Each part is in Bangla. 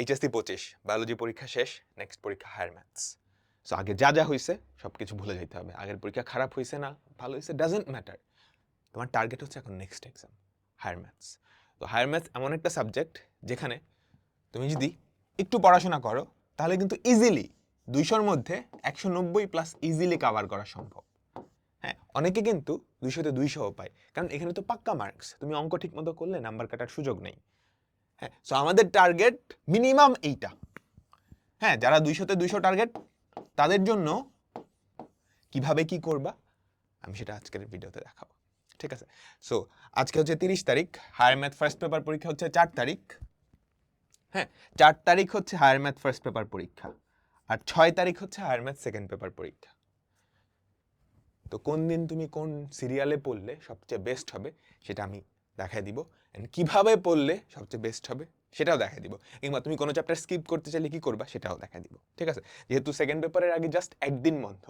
এইচএসসি পঁচিশ বায়োলজি পরীক্ষা শেষ নেক্সট পরীক্ষা হায়ার ম্যাথস সো আগে যা যা হয়েছে সব কিছু ভুলে যেতে হবে। আগের পরীক্ষা খারাপ হয়েছে না, ভালো হয়েছে ডাজেন্ট ম্যাটার তোমার টার্গেট হচ্ছে এখন নেক্সট এক্সাম হায়ার ম্যাথস তো হায়ার ম্যাথস এমন একটা সাবজেক্ট যেখানে তুমি যদি একটু পড়াশোনা করো, তাহলে কিন্তু ইজিলি দুইশোর মধ্যে একশো নব্বই প্লাস ইজিলি কাভার করা সম্ভব। হ্যাঁ অনেকে কিন্তু দুইশোতে দুইশো পায়। কারণ এখানে তো পাক্কা মার্কস তুমি অঙ্ক ঠিক মতো করলে নাম্বার কাটার সুযোগ নেই। হ্যাঁ সো আমাদের টার্গেট মিনিমাম এইটা। হ্যাঁ যারা দুইশোতে দুইশো টার্গেট তাদের জন্য কীভাবে কি করবা, আমি সেটা আজকের ভিডিওতে দেখাবো। ঠিক আছে? সো আজকে হচ্ছে তিরিশ তারিখ হায়ার ম্যাথ ফার্স্ট পেপার পরীক্ষা হচ্ছে চার তারিখ। হ্যাঁ চার তারিখ হচ্ছে হায়ার ম্যাথ ফার্স্ট পেপার পরীক্ষা, আর ছয় তারিখ হচ্ছে হায়ার ম্যাথ সেকেন্ড পেপার পরীক্ষা। তো কোন দিন তুমি কোন সিরিয়ালে পড়লে সবচেয়ে বেস্ট হবে, সেটা আমি দেখাই দিব। কীভাবে পড়লে সবচেয়ে বেস্ট হবে সেটাও দেখা দিব। কিংবা তুমি কোনো চ্যাপ্টার স্কিপ করতে চাইলে কী করবা সেটাও দেখা দিব, ঠিক আছে? যেহেতু সেকেন্ড পেপারের আগে জাস্ট একদিন বন্ধ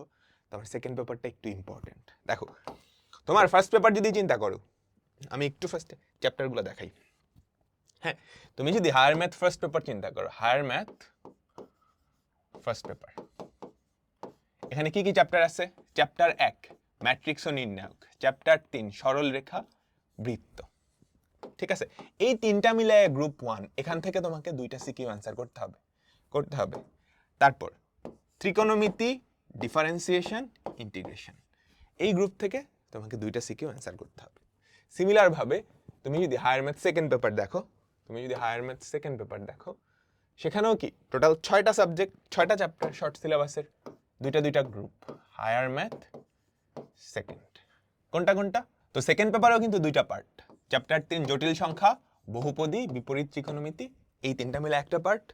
তোমার সেকেন্ড পেপারটা একটু ইম্পর্টেন্ট দেখো, তোমার ফার্স্ট পেপার যদি চিন্তা করো, আমি একটু ফার্স্টে চ্যাপ্টারগুলো দেখাই। হ্যাঁ তুমি যদি হায়ার ম্যাথ ফার্স্ট পেপার চিন্তা করো হায়ার ম্যাথ ফার্স্ট পেপার এখানে কি কি চ্যাপ্টার আছে? চ্যাপ্টার এক ম্যাট্রিক্স ও নির্ণায়ক। চ্যাপ্টার তিন সরল রেখা বৃত্ত। ঠিক আছে? এই তিনটা মিলে গ্রুপ ওয়ান এখান থেকে তোমাকে দুইটা সিকিউ অ্যান্সার করতে হবে করতে হবে। তারপর ত্রিকোণমিতি ডিফারেন্সিয়েশন ইন্টিগ্রেশন এই গ্রুপ থেকে তোমাকে দুইটা সিকিউ অ্যান্সার করতে হবে। সিমিলারভাবে তুমি যদি হায়ার ম্যাথ সেকেন্ড পেপার দেখো, তুমি যদি হায়ার ম্যাথ সেকেন্ড পেপার দেখো, সেখানেও কি? টোটাল ছয়টা সাবজেক্ট ছয়টা চ্যাপ্টার শর্ট সিলেবাসের দুইটা দুইটা গ্রুপ হায়ার ম্যাথ সেকেন্ড কোনটা কোনটা? তো সেকেন্ড পেপারেও কিন্তু দুইটা পার্ট চ্যাপ্টার তিন, জটিল সংখ্যা, বহুপদী, বিপরীত ত্রিকোণমিতি, এই তিনটা মিলে একটা পার্ট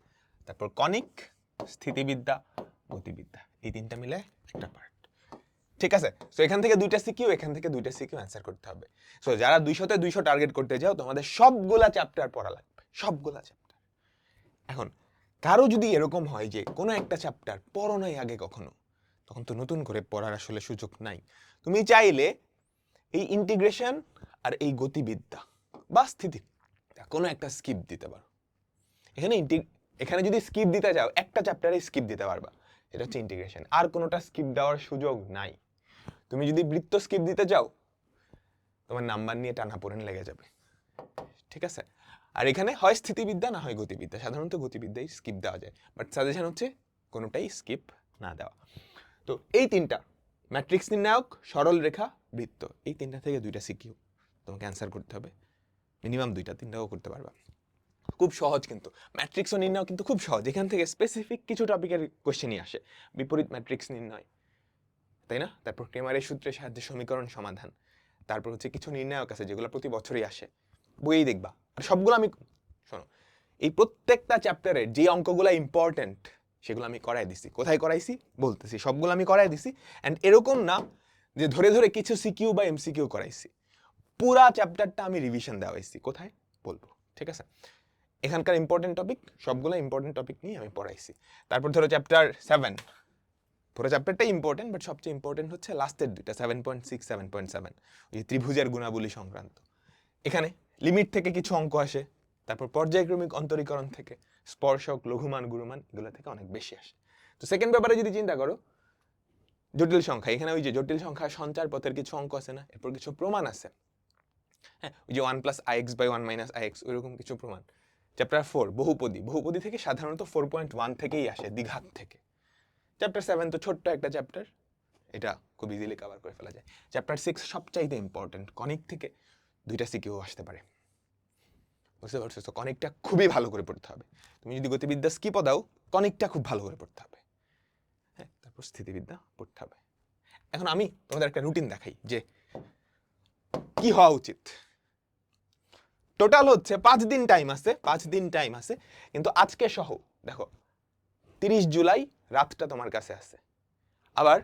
তারপর কনিক স্থিতিবিদ্যা, গতিবিদ্যা, এই তিনটা মিলে একটা পার্ট ঠিক আছে? সো এখান থেকে দুইটা সিকিউ এখান থেকে দুইটা সিকিউ অ্যান্সার করতে হবে। সো যারা দুইশোতে দুইশো টার্গেট করতে যাও, তোমাদের সবগুলা চ্যাপ্টার পড়া লাগবে। সবগুলা চ্যাপ্টার এখন, কারও যদি এরকম হয় যে কোনো একটা চ্যাপ্টার পড়ো নাই আগে কখনো, তখন তো নতুন করে পড়ার আসলে সুযোগ নাই। তুমি চাইলে এই ইন্টিগ্রেশন আর এই গতিবিদ্যা বা স্থিতি কোনো একটা স্কিপ দিতে পারো। এখানে এখানে যদি স্কিপ দিতে যাও একটা চ্যাপ্টারে স্কিপ দিতে পারবা। এটা হচ্ছে ইন্টিগ্রেশন আর কোনোটা স্কিপ দেওয়ার সুযোগ নাই। তুমি যদি বৃত্ত স্কিপ দিতে চাও, তোমার নাম্বার নিয়ে টানাপোড়েন লেগে যাবে। ঠিক আছে? আর এখানে হয় স্থিতিবিদ্যা না হয় গতিবিদ্যা। সাধারণত গতিবিদ্যাই স্কিপ দেওয়া যায়। বাট সাজেশন হচ্ছে কোনোটাই স্কিপ না দেওয়া। তো এই তিনটা ম্যাট্রিক্স নির্ণায়ক, সরল রেখা, বৃত্ত, এই তিনটা থেকে দুইটা সিকিউ তোমাকে অ্যান্সার করতে হবে। মিনিমাম দুইটা, তিনটাও করতে পারবা। খুব সহজ কিন্তু। ম্যাট্রিক্স ও নির্ণয় কিন্তু খুব সহজ। এখান থেকে স্পেসিফিক কিছু টপিকের কোশ্চেনই আসে। বিপরীত ম্যাট্রিক্স নির্ণয়। তাই না? তারপর ক্রেমারের সূত্রের সাহায্যে সমীকরণ সমাধান। তারপর হচ্ছে কিছু নির্ণায়ক আছে, যেগুলো প্রতি বছরই আসে। বইয়েই দেখবা। আর সবগুলো আমি শোনো, এই প্রত্যেকটা চ্যাপ্টারের যে অঙ্কগুলো ইম্পর্ট্যান্ট সেগুলো আমি করাই দিছি। কোথায় করাইছি? বলতেছি, সবগুলো আমি করাই দিছি। অ্যান্ড এরকম না যে ধরে ধরে কিছু সিকিউ বা এমসিকিউ করাইছি। পুরা চ্যাপ্টারটা আমি রিভিশন দেওয়াইছি কোথায়? বলব। ঠিক আছে? এখানকার ইম্পর্টেন্ট টপিক সবগুলো ইম্পর্টেন্ট টপিক নিয়ে আমি পড়াইছি। তারপর ধরো চ্যাপ্টার সেভেন পুরো চ্যাপ্টারটাই ইম্পর্টেন্ট বাট সবচেয়ে ইম্পর্টেন্ট হচ্ছে লাস্টের দুইটা seven point six seven point seven ওই ত্রিভুজের গুণাবলী সংক্রান্ত। এখানে লিমিট থেকে কিছু অঙ্ক আসে, তারপর পর্যায়ক্রমিক অন্তরীকরণ থেকে স্পর্শক, লঘুমান, গুরুমান, এগুলো থেকে অনেক বেশি আসে। তো সেকেন্ড ব্যাপারে যদি চিন্তা করো, জটিল সংখ্যা। এখানে ওই যে জটিল সংখ্যা সঞ্চার পথের কিছু অঙ্ক আছে না, এরপর কিছু প্রমাণ আছে। হ্যাঁ যে one plus I X by one minus I X ওইরকম কিছু প্রমাণ। চ্যাপ্টার ফোর বহুপদী। বহুপদী থেকে সাধারণত ফোর পয়েন্ট ওয়ান থেকেই আসে দ্বিঘাত থেকে। চ্যাপ্টার সেভেন তো ছোট্ট একটা চ্যাপ্টার এটা খুব ইজিলি কভার করে ফেলা যায়। চ্যাপ্টার সিক্স সবচাইতে ইম্পর্টেন্ট কনিক থেকে দুইটা সিকিউ আসতে পারে। বুঝতে পারছ? তো কনিকটা খুবই ভালো করে পড়তে হবে। তুমি যদি গতিবিদ্যা স্কিপও দাও কনিকটা খুব ভালো করে পড়তে হবে। হ্যাঁ তারপর স্থিতিবিদ্যা পড়তে হবে। এখন আমি তোমাদের একটা রুটিন দেখাই, যে কি হওয়া উচিত? টোটাল হচ্ছে পাঁচ দিন টাইম আছে, পাঁচ দিন টাইম আছে, কিন্তু আজকে সহ, দেখো, তিরিশ জুলাই রাতটা তোমার কাছে আছে। আবার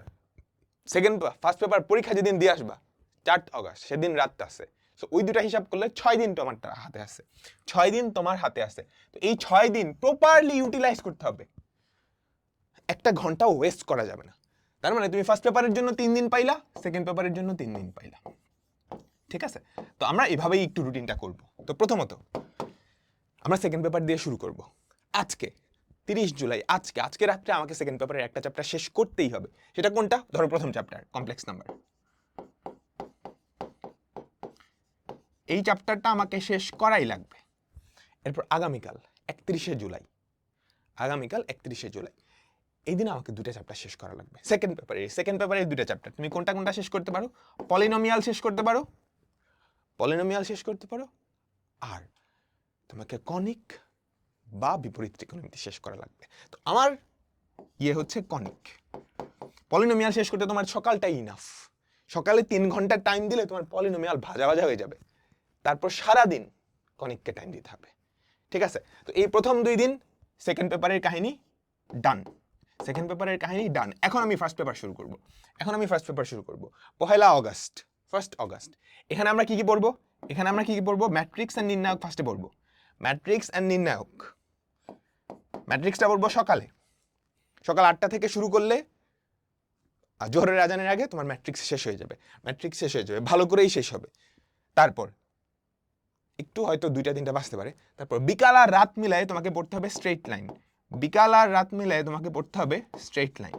সেকেন্ড ফার্স্ট পেপার পরীক্ষা যেদিন দিয়ে আসবা চার অগস্ট, সেদিন রাতটা আছে। সো ওই দুটা হিসাব করলে ছয় দিন তোমার হাতে আছে। ছয় দিন তোমার হাতে আছে। তো এই ছয় দিন প্রপারলি ইউটিলাইজ করতে হবে। একটা ঘন্টাও ওয়েস্ট করা যাবে না। তার মানে তুমি ফার্স্ট পেপারের জন্য তিন দিন পাইলা সেকেন্ড পেপারের জন্য তিন দিন পাইলা। ঠিক আছে? তো আমরা এভাবেই একটু রুটিনটা করব। তো প্রথমত, আমরা সেকেন্ড পেপার দিয়ে শুরু করব। আজকে, তিরিশ জুলাই, আজকে আজকে রাত্রে আমাকে সেকেন্ড পেপারের একটা চ্যাপ্টার শেষ করতেই হবে। সেটা কোনটা? ধরো প্রথম চ্যাপ্টার কমপ্লেক্স নাম্বার এই চ্যাপ্টারটা আমাকে শেষ করাই লাগবে। এরপর আগামীকাল, একত্রিশে জুলাই। আগামীকাল, একত্রিশে জুলাই। এই দিন আমাকে দুটা চ্যাপ্টার শেষ করা লাগবে। সেকেন্ড পেপারে সেকেন্ড পেপারে দুটো চ্যাপ্টার তুমি কোনটা কোনটা শেষ করতে পারো? পলিনোমিয়াল শেষ করতে পারো? পলিনোমিয়াল শেষ করতে পারো। আর তোমাকে কনিক বা বিপরীত ত্রিকোণমিতি শেষ করা লাগবে। তো আমার ইয়ে হচ্ছে কনিক পলিনোমিয়াল শেষ করতে তোমার সকালটাই ইনাফ সকালে তিন ঘণ্টা টাইম দিলে তোমার পলিনোমিয়াল ভাজা ভাজা হয়ে যাবে। তারপর সারা দিন কনিককে টাইম দিতে হবে। ঠিক আছে? তো এই প্রথম দুই দিন সেকেন্ড পেপারের কাহিনী ডান সেকেন্ড পেপারের কাহিনী ডান এখন আমি ফার্স্ট পেপার শুরু করব। এখন আমি ফার্স্ট পেপার শুরু করব। পহেলা অগস্ট ফার্স্ট অগস্ট এখানে আমরা কি কি পড়ব? এখানে আমরা কি কি পড়ব? ম্যাট্রিক্স অ্যান্ড নির্ণায়ক ফার্স্টে পড়ব। ম্যাট্রিক্স অ্যান্ড নির্ণায়ক। ম্যাট্রিক্সটা পড়ব সকালে। সকাল আটটা থেকে শুরু করলে জোহরের আজানের আগে তোমার ম্যাট্রিক্স শেষ হয়ে যাবে। ম্যাট্রিক্স শেষ হয়ে যাবে। ভালো করেই শেষ হবে। তারপর, একটু হয়তো দুইটা তিনটা বাঁচতে পারে। তারপর বিকাল আর রাত মিলায় তোমাকে পড়তে হবে স্ট্রেট লাইন বিকাল আর রাত মিলায় তোমাকে পড়তে হবে স্ট্রেট লাইন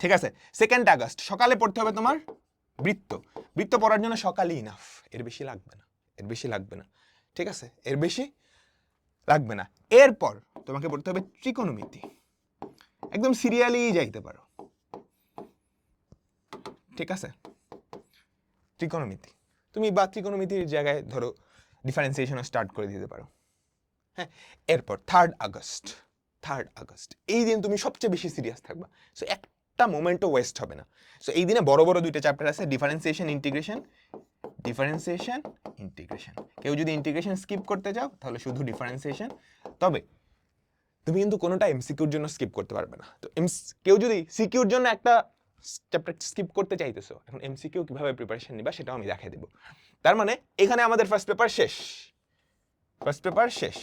ঠিক আছে? সেকেন্ড আগস্ট সকালে পড়তে হবে তোমার বৃত্ত। বৃত্ত পড়ার জন্য সকালই ইনাফ এর বেশি লাগবে না। এর বেশি লাগবে না। ঠিক আছে? এর বেশি লাগবে না। এরপর তোমাকে পড়তে হবে ত্রিকোণমিতি। একদম সিরিয়ালি যাইতে পারো। ঠিক আছে? ত্রিকোণমিতি। তুমি বা ত্রিকোণমিতির জায়গায় ধরো ডিফারেন্সিয়েশনও স্টার্ট করে দিতে পারো। হ্যাঁ? এরপর থার্ড আগস্ট। Third August. এই দিন তুমি সবচেয়ে বেশি সিরিয়াস থাকবা। সো একটা মোমেন্টও ওয়েস্ট হবে না। সো এই দিনে বড় বড় দুইটা চ্যাপ্টার আছে ডিফারেন্সিয়েশন ইন্টিগ্রেশন ডিফারেন্সিয়েশন ইন্টিগ্রেশন কেউ যদি ইন্টিগ্রেশন স্কিপ করতে চাও, তাহলে শুধু ডিফারেন্সিয়েশন তবে, তুমি কিন্তু কোনোটা এমসিকিউর জন্য স্কিপ করতে পারবে না। তো এমস কেউ যদি সিকিউর জন্য একটা চ্যাপ্টার স্কিপ করতে চাইতেছো, এখন এমসিকিউ কীভাবে প্রিপারেশন নিবা সেটাও আমি দেখাই দেবো। তার মানে এখানে আমাদের ফার্স্ট পেপার শেষ। ফার্স্ট পেপার শেষ।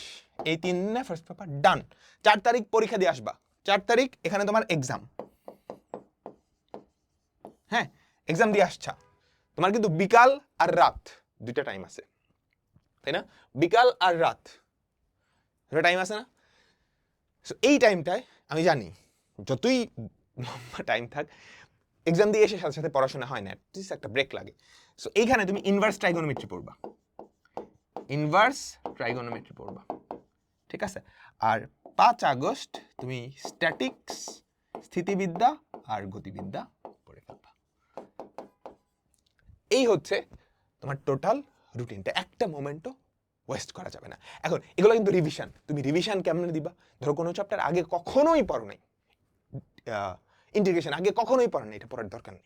এই তিন দিনে ফার্স্ট পেপার ডান চার তারিখ পরীক্ষা দিয়ে আসবা। চার তারিখ এখানে তোমার এক্সাম হ্যাঁ এক্সাম দিয়ে আসছা। তোমার কিন্তু বিকাল আর রাত দুইটা টাইম আছে। তাই না? বিকাল আর রাত দুটো টাইম আছে না? সো এই টাইমটায় আমি জানি, যতই লম্বা টাইম থাক এক্সাম দিয়ে এসে সাথে সাথে পড়াশোনা হয় না অ্যাটলিস্ট একটা ব্রেক লাগে। সো এইখানে তুমি ইনভার্স ট্রাইগোনোমেট্রি পড়বা। ইনভার্স ট্রাইগোনোমেট্রি পড়বা। ঠিক আছে? আর পাঁচ আগস্ট তুমি স্ট্যাটিক্স স্থিতিবিদ্যা আর গতিবিদ্যা পড়ে ফেলবা এই হচ্ছে তোমার টোটাল রুটিনটা একটা মোমেন্টও ওয়েস্ট করা যাবে না। এখন, এগুলো কিন্তু রিভিশন তুমি রিভিশন কেমনে দিবা? ধরো কোনো চ্যাপ্টার আগে কখনোই পড়ো নাই। ইন্টিগ্রেশন আগে কখনোই পড়ো নাই, এটা পড়ার দরকার নেই।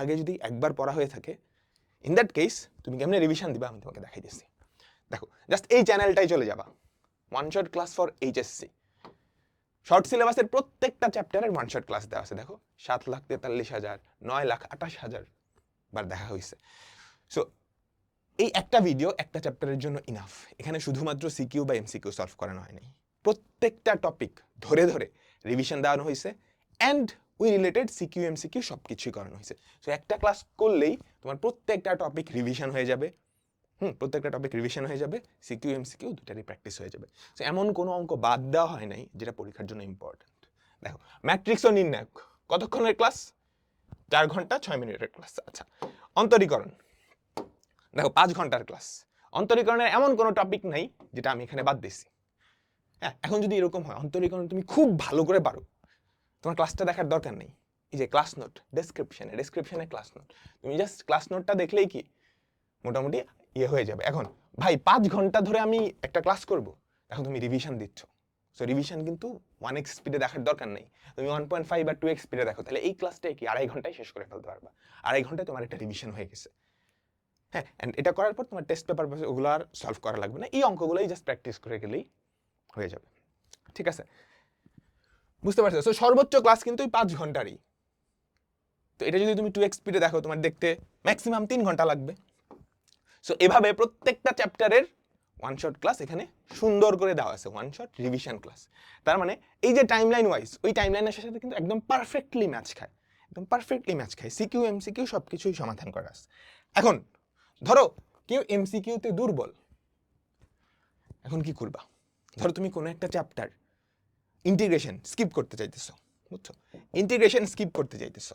আগে যদি একবার পড়া হয়ে থাকে ইন দ্যাট কেস তুমি কেমনে রিভিশন দিবা? আমি তোমাকে দেখাই দিচ্ছি। দেখো জাস্ট এই চ্যানেলটাই চলে যাবা। One shot class for HSC short সিলেবাসের প্রত্যেকটা চ্যাপ্টারের ওয়ান শট ক্লাস দেওয়া আছে। দেখো, সাত লাখ তেতাল্লিশ হাজার, নয় লাখ আঠাশ হাজার বার দেখা হয়েছে সো এই একটা ভিডিও একটা চ্যাপ্টারের জন্য ইনাফ এখানে শুধুমাত্র সিকিউ বা এমসিকিউ সলভ করানো হয়নি। প্রত্যেকটা টপিক ধরে ধরে রিভিশন দেওয়ানো হয়েছে and we related CQ MCQ সব কিছুই করানো হয়েছে সো একটা ক্লাস করলেই তোমার প্রত্যেকটা টপিক রিভিশন হয়ে যাবে। হুম, প্রত্যেকটা টপিক রিভিশন হয়ে যাবে সিকিউ এমসিকিউ দুটারই প্র্যাকটিস হয়ে যাবে। সো এমন কোনো অঙ্ক বাদ দেওয়া হয় নাই যেটা পরীক্ষার জন্য ইম্পর্ট্যান্ট দেখো ম্যাট্রিক্স ও নির্ণায়ক। কতক্ষণের ক্লাস চার ঘণ্টা, ছয় মিনিটের ক্লাস আচ্ছা অন্তরীকরণ। দেখো, পাঁচ ঘণ্টার ক্লাস অন্তরীকরণের এমন কোনো টপিক নাই, যেটা আমি এখানে বাদ দিছি হ্যাঁ এখন যদি এরকম হয়, অন্তরীকরণ তুমি খুব ভালো করে পারো। তোমার ক্লাসটা দেখার দরকার নেই। এই যে ক্লাস নোট ডেসক্রিপশনে ডেসক্রিপশনে ক্লাস নোট তুমি জাস্ট ক্লাস নোটটা দেখলেই কি, মোটামুটি ইয়ে হয়ে যাবে। এখন, ভাই, পাঁচ ঘণ্টা ধরে আমি একটা ক্লাস করব। এখন তুমি রিভিশন দিচ্ছ। সো রিভিশন কিন্তু ওয়ান এক্স স্পিডে দেখার দরকার নেই। তুমি ওয়ান পয়েন্ট ফাইভ আর টু এক্স স্পিডে দেখো, তাহলে এই ক্লাসটাই কি আড়াই ঘন্টায় শেষ করে ফেলতে পারবা? আড়াই ঘন্টায় তোমার একটা রিভিশন হয়ে গেছে। হ্যাঁ অ্যান্ড এটা করার পর তোমার টেস্ট পেপার ওগুলো আর সলভ করা লাগবে না। এই অঙ্কগুলোই জাস্ট প্র্যাকটিস করে গেলেই হয়ে যাবে। ঠিক আছে? বুঝতে পারছ? সো সর্বোচ্চ ক্লাস কিন্তু ওই পাঁচ ঘন্টারই। তো এটা যদি তুমি টু এক্স স্পিডে দেখো, তোমার দেখতে ম্যাক্সিমাম তিন ঘণ্টা লাগবে। সো এভাবে প্রত্যেকটা চ্যাপ্টারের ওয়ান শট ক্লাস এখানে সুন্দর করে দেওয়া আছে ওয়ান শট রিভিশন ক্লাস তার মানে এই যে টাইম লাইন ওয়াইজ ওই টাইম লাইনের সাথে কিন্তু একদম পারফেক্টলি ম্যাচ খায়। একদম পারফেক্টলি ম্যাচ খায়। সিকিউ এমসিকিউ সব কিছুই সমাধান করা আছে। এখন, ধরো কেউ এমসিকিউতে দুর্বল। এখন কি করবা? ধরো তুমি কোনো একটা চ্যাপ্টার ইন্টিগ্রেশন স্কিপ করতে চাইতেছো, বুঝছ? ইন্টিগ্রেশন স্কিপ করতে চাইতেছো।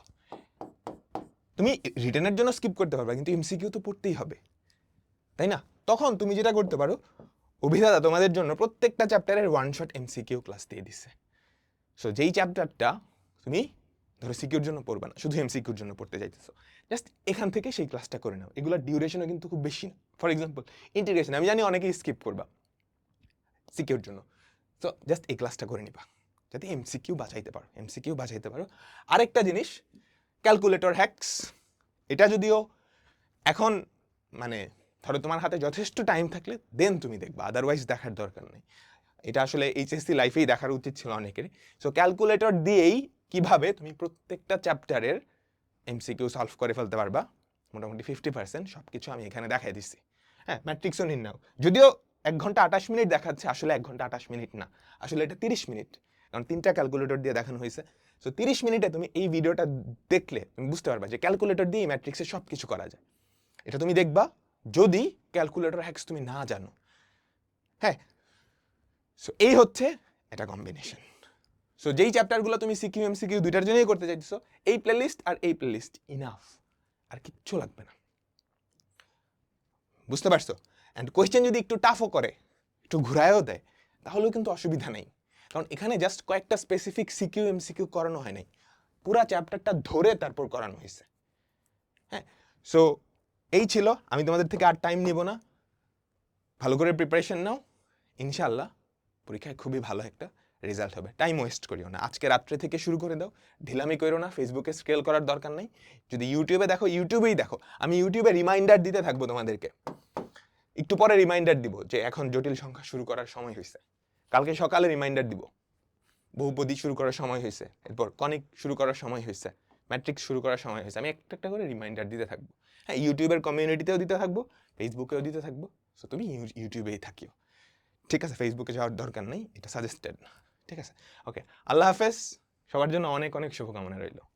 তুমি রিটার্নের জন্য স্কিপ করতে পারবে, কিন্তু এমসিকিউ তো পড়তেই হবে। তাই না? তখন তুমি যেটা করতে পারো অভিধাতা তোমাদের জন্য প্রত্যেকটা চ্যাপ্টারের ওয়ান শট এমসিকিউ ক্লাস দিয়ে দিচ্ছে সো যেই চ্যাপ্টারটা তুমি ধরো সিকিউর জন্য পড়বে না, শুধু এমসিকিউর জন্য পড়তে চাইতেছো জাস্ট এখান থেকে সেই ক্লাসটা করে নাও। এগুলোর ডিউরেশনও কিন্তু খুব বেশি না। ফর এক্সাম্পল ইন্টিগ্রেশন আমি জানি অনেকেই স্কিপ করবা সিকিউর জন্য। তো জাস্ট এই ক্লাসটা করে নিবা, যাতে এমসিকিউ বাঁচাইতে পারো এমসিকিউ বাঁচাইতে পারো। আরেকটা জিনিস ক্যালকুলেটর হ্যাক্স এটা যদিও এখন মানে ধরো তোমার হাতে যথেষ্ট টাইম থাকলে দেন তুমি দেখবা আদারওয়াইজ দেখার দরকার নেই। এটা আসলে এইচএসসি লাইফেই দেখার উচিত ছিল অনেকের। সো ক্যালকুলেটর দিয়েই কীভাবে তুমি প্রত্যেকটা চ্যাপ্টারের এমসিকিউ সলভ করে ফেলতে পারবা, মোটামুটি ফিফটি পার্সেন্ট সব কিছু আমি এখানে দেখাই দিচ্ছি হ্যাঁ ম্যাট্রিক্সও নাও। যদিও এক ঘণ্টা আঠাশ মিনিট দেখাচ্ছে, আসলে এক ঘণ্টা আঠাশ মিনিট না। আসলে এটা তিরিশ মিনিট, কারণ তিনটা ক্যালকুলেটর দিয়ে দেখানো হয়েছে। সো তিরিশ মিনিটে তুমি এই ভিডিওটা দেখলে তুমি বুঝতে পারবা যে ক্যালকুলেটর দিয়ে ম্যাট্রিক্সে সব কিছু করা যায়। এটা তুমি দেখবা যদি ক্যালকুলেটর হ্যাক্স তুমি না জানো। হ্যাঁ? সো এই হচ্ছে এটা কম্বিনেশন সো যেই চ্যাপ্টারগুলো তুমি সিকিউ এম সিকিউ দুইটার জন্যই করতে চাইছো এই প্লেলিস্ট আর এই প্লেলিস্ট ইনাফ আর কিচ্ছু লাগবে না। বুঝতে পারছ? অ্যান্ড কোয়েশ্চেন যদি একটু টাফও করে, একটু ঘুরায়ও দেয়, তাহলেও কিন্তু অসুবিধা নেই। কারণ এখানে জাস্ট কয়েকটা স্পেসিফিক সিকিউ এম সিকিউ করানো হয় নাই। পুরা চ্যাপ্টারটা ধরে তারপর করানো হয়েছে। হ্যাঁ? সো এই ছিল, আমি তোমাদের থেকে আর টাইম নিব না। ভালো করে প্রিপারেশন নাও। ইনশাল্লাহ পরীক্ষায় খুবই ভালো একটা রেজাল্ট হবে। টাইম ওয়েস্ট করিও না। আজকে রাত্রে থেকে শুরু করে দাও। ঢিলামি করো না। ফেসবুকে স্ক্রেল করার দরকার নেই। যদি ইউটিউবে দেখো ইউটিউবেই দেখো। আমি ইউটিউবে রিমাইন্ডার দিতে থাকব তোমাদেরকে। একটু পরে রিমাইন্ডার দিব যে এখন জটিল সংখ্যা শুরু করার সময় হয়েছে কালকে সকালে রিমাইন্ডার দিব। বহুপদী শুরু করার সময় হয়েছে এরপর কনিক শুরু করার সময় হয়েছে ম্যাট্রিক্স শুরু করার সময় হয়েছে। আমি একটা একটা করে রিমাইন্ডার দিতে থাকব। হ্যাঁ ইউটিউবের কমিউনিটিতেও দিতে থাকব ফেসবুকেও দিতে থাকব। সো তুমি ইউ- ইউটিউবেই থাকিও। ঠিক আছে ফেসবুকে যাওয়ার দরকার নেই, এটা সাজেস্টেড ঠিক আছে? ওকে আল্লাহ হাফেজ। সবার জন্য অনেক অনেক শুভকামনা রইল।